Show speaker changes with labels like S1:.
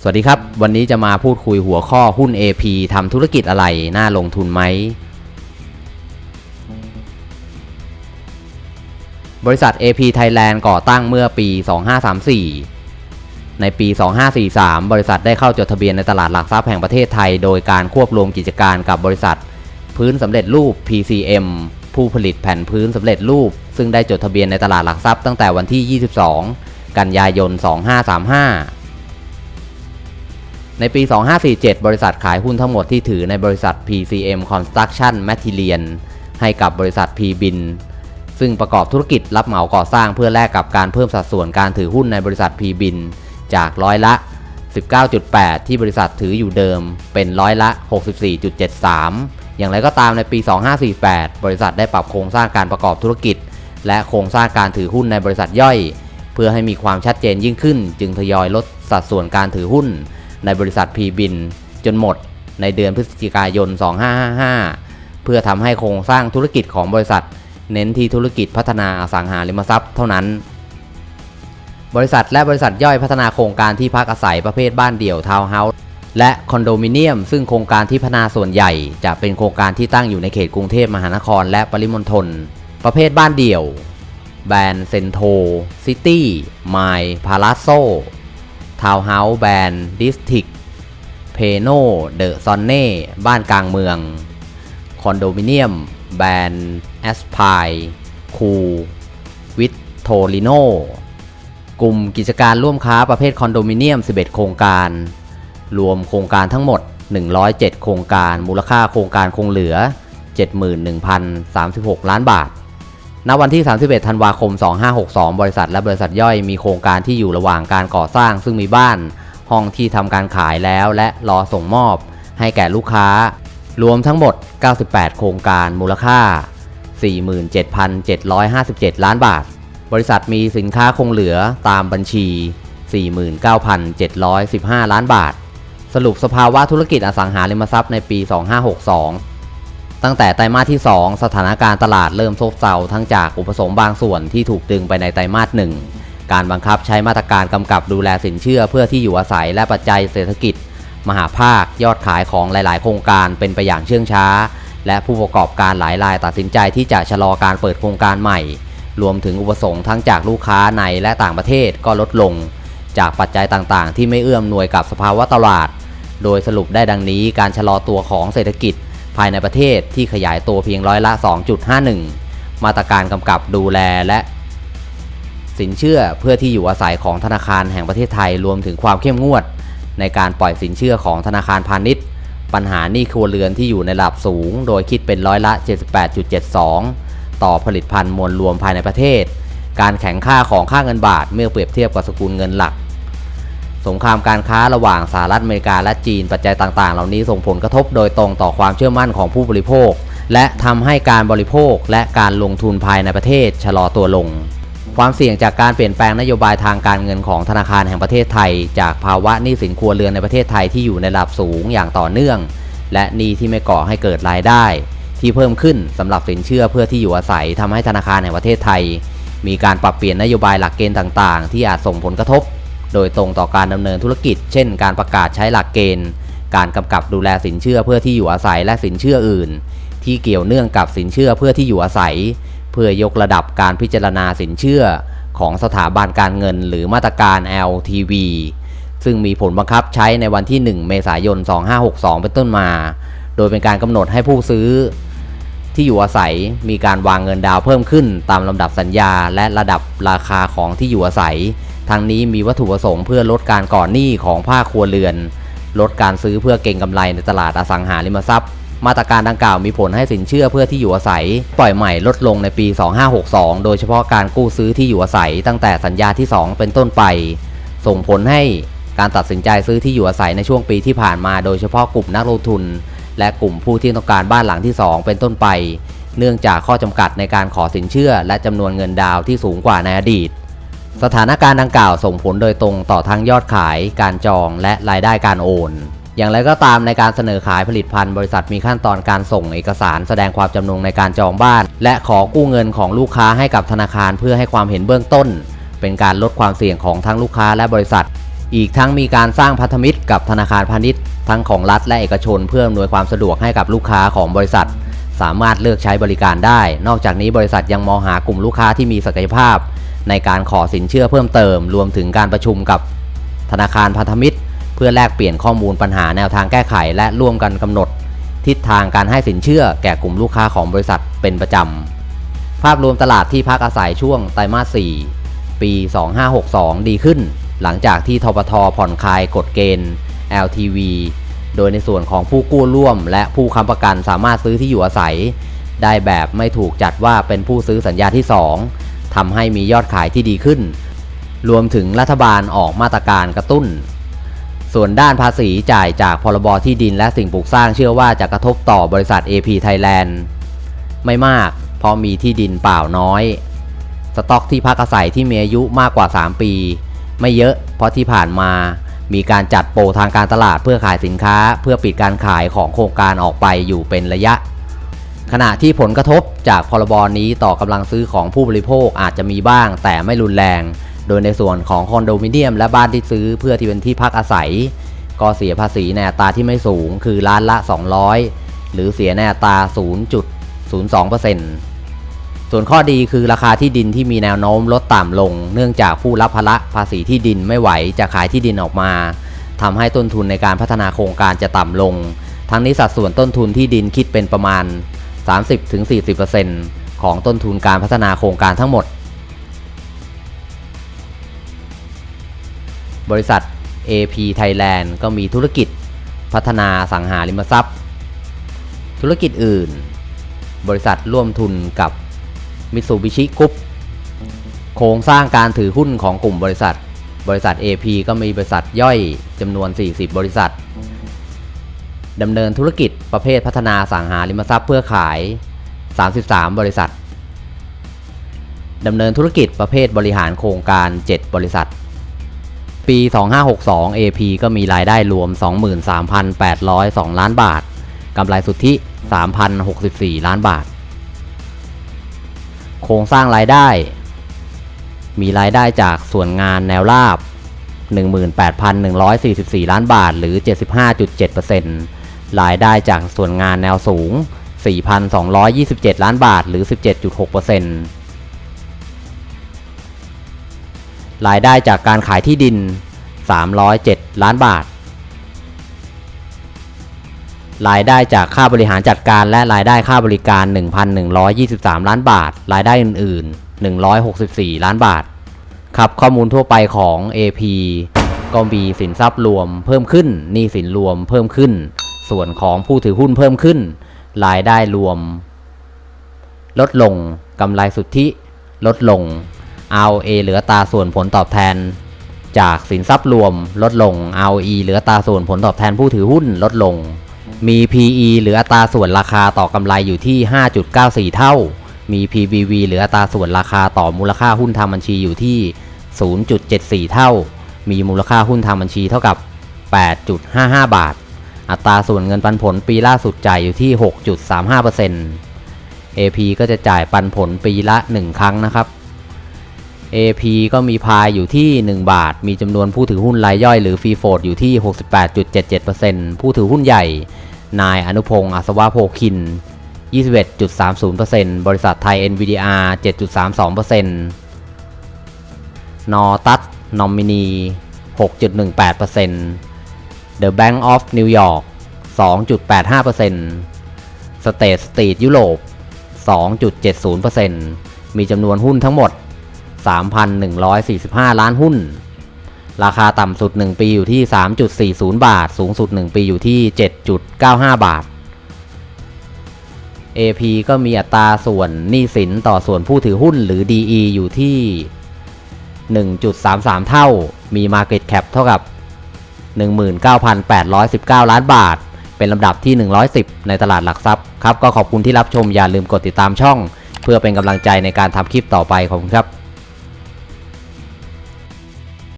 S1: สวัสดีครับ วันนี้จะมาพูดคุยหัวข้อหุ้น AP ทำธุรกิจอะไร น่าลงทุนไหม บริษัท AP Thailand ก่อตั้งเมื่อปี 2534 ในปี 2543 บริษัทได้เข้าจดทะเบียนในตลาดหลักทรัพย์แห่งประเทศไทย โดยการควบรวมกิจการกับบริษัท พื้นสำเร็จรูป PCM ผู้ผลิตแผ่นพื้นสำเร็จรูป ซึ่งได้จดทะเบียนในตลาดหลักทรัพย์ตั้งแต่วันที่ 22 กันยายน 2535 ในปี 2547 บริษัทขายหุ้นทั้งหมดที่ถือในบริษัท PCM Construction Material ให้กับบริษัท PBIN ซึ่งประกอบธุรกิจรับเหมาก่อสร้างเพื่อแลกกับการเพิ่มสัดส่วนการถือหุ้นในบริษัท PBIN จากร้อยละ 19.8 ที่บริษัทถืออยู่เดิมเป็นร้อยละ 64.73 อย่างไรก็ตามในปี 2548 บริษัทได้ปรับโครงสร้างการประกอบธุรกิจ และโครงสร้างการถือหุ้นในบริษัทย่อย เพื่อให้มีความชัดเจนยิ่งขึ้น จึงทยอยลดสัดส่วนการถือหุ้น ในบริษัท p ีบิน จนหมดในเดือนพฤศจิกายน 2555 เพื่อทำให้โครงสร้างธุรกิจของบริษัท เน้นที่ธุรกิจพัฒนาอสังหาริมทรัพย์เท่านั้น บริษัทและบริษัทย่อยพัฒนาโครงการที่พักอาศัยประเภทบ้านเดี่ยวทาวน์เฮาส์และคอนโดมิเนียม ซึ่งโครงการที่พัฒนาส่วนใหญ่ จะเป็นโครงการที่ตั้งอยู่ในเขตกรุงเทพมหานครและปริมณฑลประเภทบ้านเดี่ยว แบรนด์เซนโทซิตี้ไมล์พาราโซทาวน์เฮาส์แบรนด์ดิสทิกเพโนเดอะซอนเน่บ้านกลางเมือง คอนโดมิเนียม แบรนด์แอสพายคูวิทโทลิโน กลุ่มกิจการร่วมค้าประเภทคอนโดมิเนียม 11 โครงการ รวมโครงการทั้งหมด 107 โครงการ มูลค่าโครงการคงเหลือ 71,036 ล้านบาท ณ วันที่ 31 ธันวาคม 2562 บริษัทและบริษัทย่อยมีโครงการที่อยู่ระหว่างการก่อสร้าง ซึ่งมีบ้าน ห้องที่ทำการขายแล้วและรอส่งมอบให้แก่ลูกค้า รวมทั้งหมด 98 โครงการ มูลค่า 47,757 ล้านบาท บริษัทมีสินค้าคงเหลือตามบัญชี 49,715 ล้านบาท สรุปสภาวะธุรกิจอสังหาริมทรัพย์ในปี 2562 ตั้งแต่ไตรมาสที่ 2 สถานการณ์ตลาดเริ่มซบเซาทั้งจากอุปสงค์บางส่วนที่ถูกดึงไปในไตรมาสหนึ่งการบังคับใช้มาตรการกำกับดูแลสินเชื่อเพื่อที่อยู่อาศัยและปัจจัยเศรษฐกิจ มหาภาคยอดขายของหลาย ๆ โครงการเป็นไปอย่างเชื่องช้า และผู้ประกอบการหลายรายตัดสินใจที่จะชะลอการเปิดโครงการใหม่ รวมถึงอุปสงค์ทั้งจากลูกค้าในและต่างประเทศก็ลดลง จากปัจจัยต่างๆ ที่ไม่เอื้อมหน่วยกับสภาวะตลาด โดยสรุปได้ดังนี้การชะลอตัวของเศรษฐกิจ ภายในประเทศที่ขยายตัวเพียงร้อยละ 2.51 มาตรการกำกับดูแลและ สินเชื่อเพื่อที่อยู่อาศัยของธนาคารแห่งประเทศไทยรวมถึงความเข้มงวด ในการปล่อยสินเชื่อของธนาคารพาณิชย์ ปัญหาหนี้ครัวเรือนที่อยู่ในระดับสูง โดยคิดเป็นร้อยละ 78.72 ต่อผลิตภัณฑ์มวลรวมภายในประเทศ การแข่งค่าของค่าเงินบาทเมื่อเปรียบเทียบกับสกุลเงินหลัก สงครามการค้าระหว่างสหรัฐอเมริกาและจีนปัจจัยต่างๆ เหล่านี้ส่งผลกระทบโดยตรงต่อความเชื่อมั่นของผู้บริโภค และทำให้การบริโภคและการลงทุนภายในประเทศชะลอตัวลงความเสี่ยงจากการเปลี่ยนแปลงนโยบายทางการเงินของธนาคารแห่งประเทศไทย จากภาวะหนี้สินครัวเรือนในประเทศไทยที่อยู่ในระดับสูงอย่างต่อเนื่อง และหนี้ที่ไม่ก่อให้เกิดรายได้ ที่เพิ่มขึ้นสำหรับสินเชื่อเพื่อที่อยู่อาศัยทำให้ธนาคารแห่งประเทศไทย มีการปรับเปลี่ยนนโยบายหลักเกณฑ์ต่างๆ ที่อาจส่งผลกระทบ โดยตรงต่อการดำเนินธุรกิจ เช่น การประกาศใช้หลักเกณฑ์ การกำกับดูแลสินเชื่อเพื่อที่อยู่อาศัยและสินเชื่ออื่น ที่เกี่ยวเนื่องกับสินเชื่อเพื่อที่อยู่อาศัย เพื่อยกระดับการพิจารณาสินเชื่อ ของสถาบันการเงิน หรือมาตรการ LTV ซึ่งมีผลบังคับใช้ในวันที่ 1 เมษายน 2562 เป็นต้นมา โดยเป็นการกำหนดให้ผู้ซื้อ ที่อยู่อาศัยมีการวางเงินดาวเพิ่มขึ้น ตามลำดับสัญญา และระดับราคาของที่อยู่อาศัย ทั้งนี้มีวัตถุประสงค์เพื่อลดการก่อนหนี้ของภาคครัวเรือน ลดการซื้อเพื่อเก็งกำไรในตลาดอสังหาริมทรัพย์ มาตรการดังกล่าวมีผลให้สินเชื่อเพื่อที่อยู่อาศัย ปล่อยใหม่ลดลงในปี 2562 โดยเฉพาะการกู้ซื้อที่อยู่อาศัย ตั้งแต่สัญญาที่ 2 เป็นต้นไป ส่งผลให้การตัดสินใจซื้อที่อยู่อาศัยในช่วงปีที่ผ่านมา โดยเฉพาะกลุ่มนักลงทุน และกลุ่มผู้ที่ต้องการบ้านหลังที่ 2 เป็นต้นไป เนื่องจากข้อจำกัดในการขอสินเชื่อ และจำนวนเงินดาวน์ที่สูงกว่าในอดีต สถานการณ์ดังกล่าวส่งผลโดยตรงต่อทั้งยอดขาย การจองและรายได้การโอน อย่างไรก็ตามในการเสนอขายผลิตภัณฑ์บริษัทมีขั้นตอนการส่งเอกสารแสดงความจำนงในการจองบ้าน และขอกู้เงินของลูกค้าให้กับธนาคารเพื่อให้ความเห็นเบื้องต้น เป็นการลดความเสี่ยงของทั้งลูกค้าและบริษัท อีกทั้งมีการสร้างพันธมิตรกับธนาคารพาณิชย์ ทั้งของรัฐและเอกชนเพื่ออำนวยความสะดวกให้กับลูกค้าของบริษัท สามารถเลือกใช้บริการได้ นอกจากนี้บริษัทยังมองหากลุ่มลูกค้าที่มีศักยภาพ ในการขอสินเชื่อเพิ่มเติม รวมถึงการประชุมกับ ธนาคารพันธมิตร เพื่อแลกเปลี่ยนข้อมูลปัญหาแนวทางแก้ไข และร่วมกันกำหนด ทิศทางการให้สินเชื่อแก่กลุ่มลูกค้าของบริษัทเป็นประจำภาพรวมตลาดที่พักอาศัยช่วงไตรมาส 4 ปี 2562 ดีขึ้น หลังจากที่ทปทผ่อนคลายกฎเกณฑ์ LTV โดยในส่วนของผู้กู้ร่วม และผู้ค้ำประกันสามารถซื้อที่อยู่อาศัย ได้แบบไม่ถูกจัดว่าเป็นผู้ซื้อสัญญาที่ 2ทำให้มียอดขายที่ดีขึ้น รวมถึงรัฐบาลออกมาตรการกระตุ้น ส่วนด้านภาษีจ่ายจากพรบที่ดินและสิ่งปลูกสร้างเชื่อว่าจะกระทบต่อบริษัท AP Thailand ไม่มาก เพราะมีที่ดินเปล่าน้อย สต็อกที่พักอาศัยที่มีอายุมากกว่า 3 ปี ไม่เยอะเพราะที่ผ่านมามีการจัดโปรทางการตลาดเพื่อขายสินค้า เพื่อปิดการขายของโครงการออกไปอยู่เป็นระยะ ขณะที่ผลกระทบจากพรบนี้ต่อกำลังซื้อของผู้บริโภคอาจจะมีบ้างแต่ไม่รุนแรง โดยในส่วนของคอนโดมิเนียมและบ้านที่ซื้อเพื่อที่เป็นที่พักอาศัย ก็เสียภาษีในอัตราที่ไม่สูงคือล้านละ 200 หรือเสียในอัตรา 0.02% ส่วนข้อดีคือราคาที่ดินที่มีแนวโน้มลดต่ำลง เนื่องจากผู้รับภาระภาษีที่ดินไม่ไหวจะขายที่ดินออกมาทำให้ต้นทุนในการพัฒนาโครงการจะต่ำลง ทั้งนี้สัดส่วนต้นทุนที่ดินคิดเป็นประมาณ 30-40%ของต้นทุนการพัฒนาโครงการทั้งหมด บริษัท AP Thailand ก็มีธุรกิจพัฒนาสังหาริมทรัพย์ ธุรกิจอื่น บริษัทร่วมทุนกับ Mitsubishi Group โครงสร้างการถือหุ้นของกลุ่มบริษัท บริษัท AP ก็มีบริษัทย่อยจำนวน 40 บริษัทดำเนินธุรกิจประเภทพัฒนาสังหาริมทรัพย์เพื่อขาย 33 บริษัทดำเนินธุรกิจประเภทบริหารโครงการ 7 บริษัท ปี 2562 AP ก็มีรายได้รวม 23,802 ล้านบาท กำไรสุทธิ 3,064 ล้านบาท โครงสร้างรายได้ มีรายได้จากส่วนงานแนวราบ 18,144 ล้านบาท หรือ 75.7%รายได้จากส่วนงานแนวสูง 4,227 ล้านบาท หรือ 17.6%รายได้จากการขายที่ดิน 307 ล้านบาท รายได้จากค่าบริหารจัดการและรายได้ค่าบริการ 1,123 ล้านบาท รายได้อื่น ๆ 164 ล้านบาท ครับข้อมูลทั่วไปของ AP ก็มีสินทรัพย์รวมเพิ่มขึ้นหนี้สินรวมเพิ่มขึ้น ส่วนของผู้ถือหุ้นเพิ่มขึ้น รายได้รวม ลดลงกำไรสุทธิ ลดลง ROA เหลือตาส่วนผลตอบแทน จากสินทรัพย์รวมลดลง ROE เหลือตาส่วนผลตอบแทนผู้ถือหุ้นลดลง มี PE หลืออัตราส่วนราคาต่อกำไรอยู่ที่ 5.94 เท่า มี PBV หลืออัตราส่วนราคาต่อมูลค่าหุ้นทางบัญชีอยู่ที่ 0.74 เท่า มีมูลค่าหุ้นทางบัญชีเท่ากับ 8.55 บาท อัตราส่วนเงินปันผลปีล่าสุดจ่ายอยู่ที่ 6.35% AP ก็จะจ่ายปันผลปีละ 1 ครั้งนะครับ AP ก็มีพายอยู่ที่ 1 บาท มีจำนวนผู้ถือหุ้นรายย่อยหรือฟรีโฟดอยู่ที่ 68.77%ผู้ถือหุ้นใหญ่ นายอนุพงศ์อัศวะโพคิน 21.30%บริษัทไทย NVDR 7.32%นอตัสนอมินี 6.18% The Bank of New York 2.85% State Street ยุโรป 2.70%มีจำนวนหุ้นทั้งหมด 3,145 ล้านหุ้น ราคาต่ำสุด 1 ปีอยู่ที่ 3.40 บาท สูงสุด 1 ปีอยู่ที่ 7.95 บาท AP ก็มีอัตราส่วนหนี้สินต่อส่วนผู้ถือหุ้นหรือ DE อยู่ที่ 1.33 เท่า มี Market Cap เท่ากับ 19,819 ล้านบาท เป็นลำดับที่ 110 ในตลาดหลักทรัพย์ครับ ก็ขอบคุณที่รับชมอย่าลืมกดติดตามช่อง เพื่อเป็นกำลังใจในการทำคลิปต่อไปขอบคุณครับ